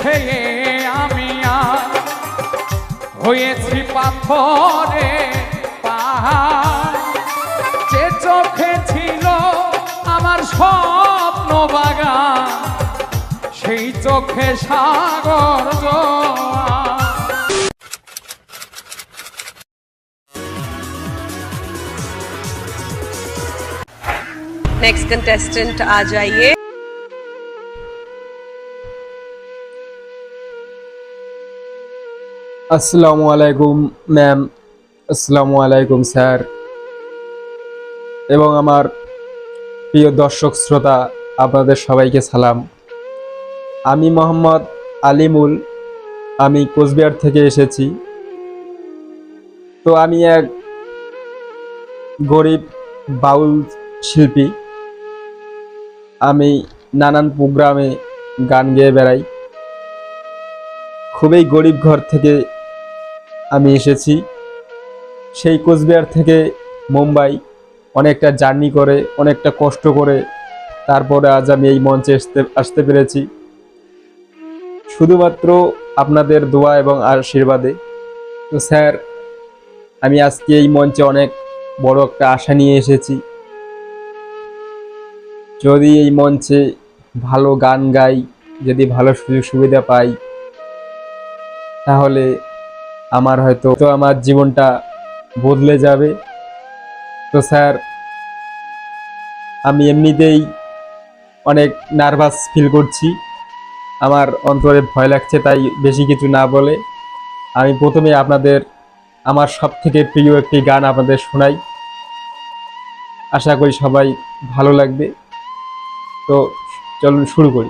মিছে আমি আর হয়েছি পাথরে পাহাড় যে চোখে ছিল আমার স্বপ্ন বাগান সেই চোখে সাগর জোয়ার। नेक्स्ट कंटेस्टेंट आ जाइए আসসালামু আলাইকুম ম্যাম আসসালামু আলাইকুম, স্যার। এবং আমার প্রিয় দর্শক, শ্রোতা, আপনাদের সবাইকে সালাম। আমি মোহাম্মদ আলিমুল। আমি কোচবিহার থেকে এসেছি। তো আমি এক গরিব বাউল শিল্পী। আমি নানান প্রোগ্রামে গান গেয়ে বেড়াই। খুবই গরিব ঘর থেকে আমি এসেছি। সেই কোচবিহার থেকে মুম্বাই অনেকটা জার্নি করে, অনেকটা কষ্ট করে, তারপরে আজ আমি এই মঞ্চে আসতে আসতে পেরেছি। শুধুমাত্র আপনাদের দোয়া এবং আশীর্বাদে। তো স্যার, আমি আজকে এই মঞ্চে অনেক বড় একটা আশা নিয়ে এসেছি। যদি এই মঞ্চে ভালো গান গাই, যদি ভালো সুযোগ সুবিধা পাই, তাহলে আমার হয়তো তো আমার জীবনটা বদলে যাবে। তো স্যার, আমি এমনিতেই অনেক নার্ভাস ফিল করছি। আমার অন্তরে ভয় লাগছে, তাই বেশি কিছু না বলে। আমি প্রথমে আপনাদের আমার সব থেকে প্রিয় একটি গান আপনাদের শোনাই। আশা করি সবাই ভালো লাগবে। তো চলুন শুরু করি।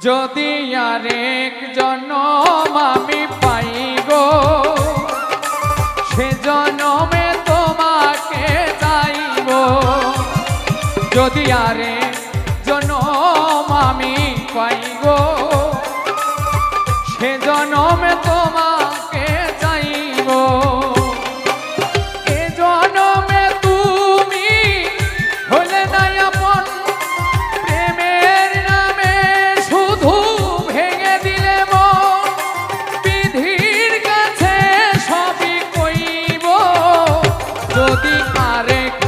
যদি আরেক জন্ম আমি পাই গো আরেক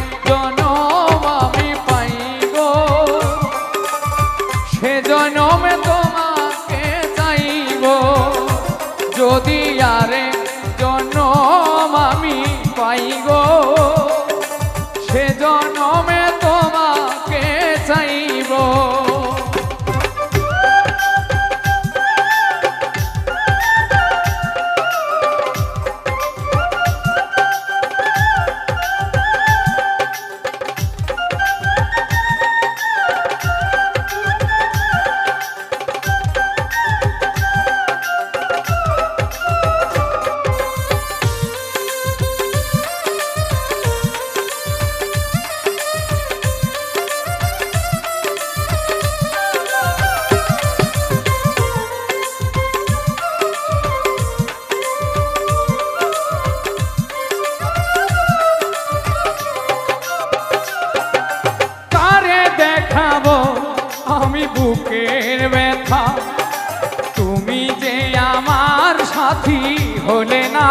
তুমি যে আমার সাথী হলে না,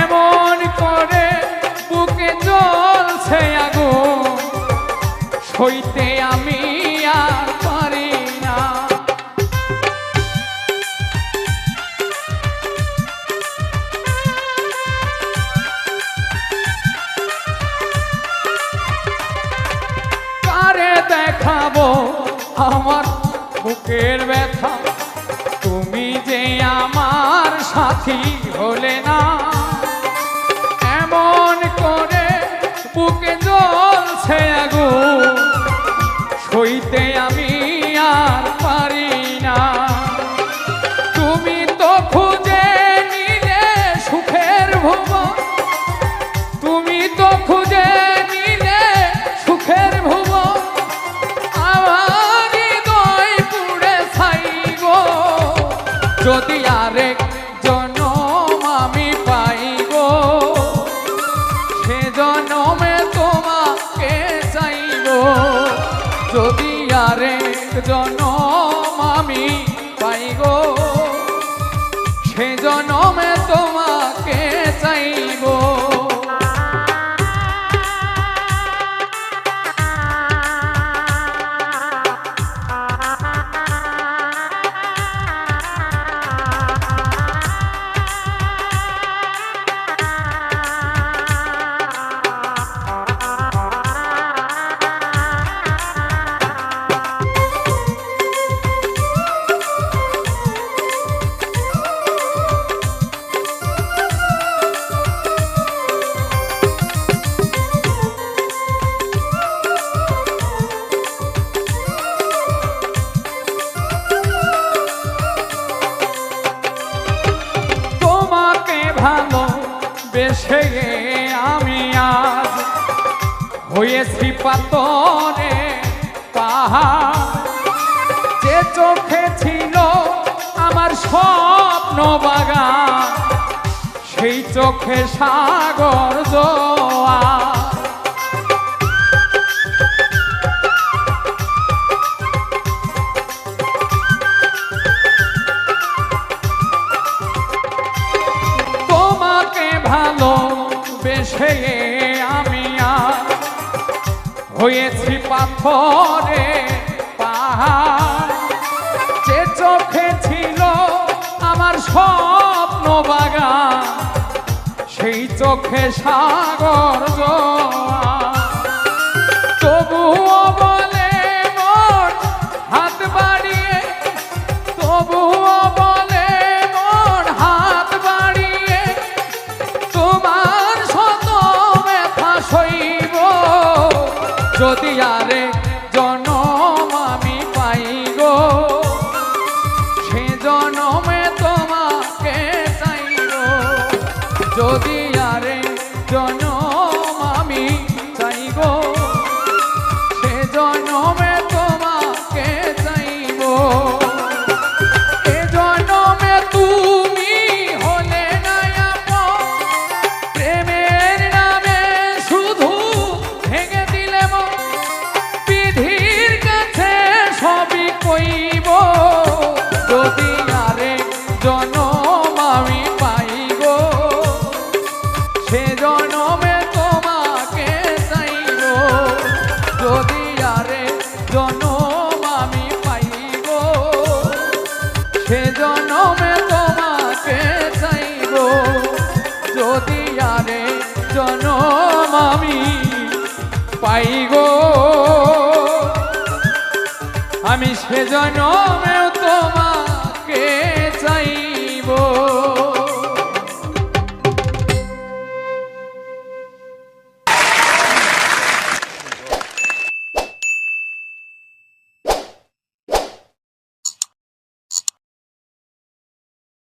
এমন করে বুকে জ্বলছে আগুন, সইতে আমি আর পারি না। কারে দেখাবো আমার বুকের ব্যথা? সাথী হলে না। এমন করে বুকে জ্বলছে আগুন সইতে আমি আর পারি না। তুমি তো খুঁজে নিলে সুখের ভুবন। তুমি তো খুঁজে নিলে সুখের ভুবন। আমার হৃদয় পুড়ে ছাইব যদি আরেক জনম আমি। বেসে আমি আজ হয়েছি পাতনে পাহাড়। যে চোখে ছিল আমার স্বপ্ন বাগান, সেই চোখে সাগর জোয়ার। বেসে আমি আর হয়েছি পাথরে পাহাড় যে চোখে ছিল আমার স্বপ্ন বাগান, সেই চোখে সাগর জোয়ার। যদি আরে জনম পাইব আমি সে জনমেও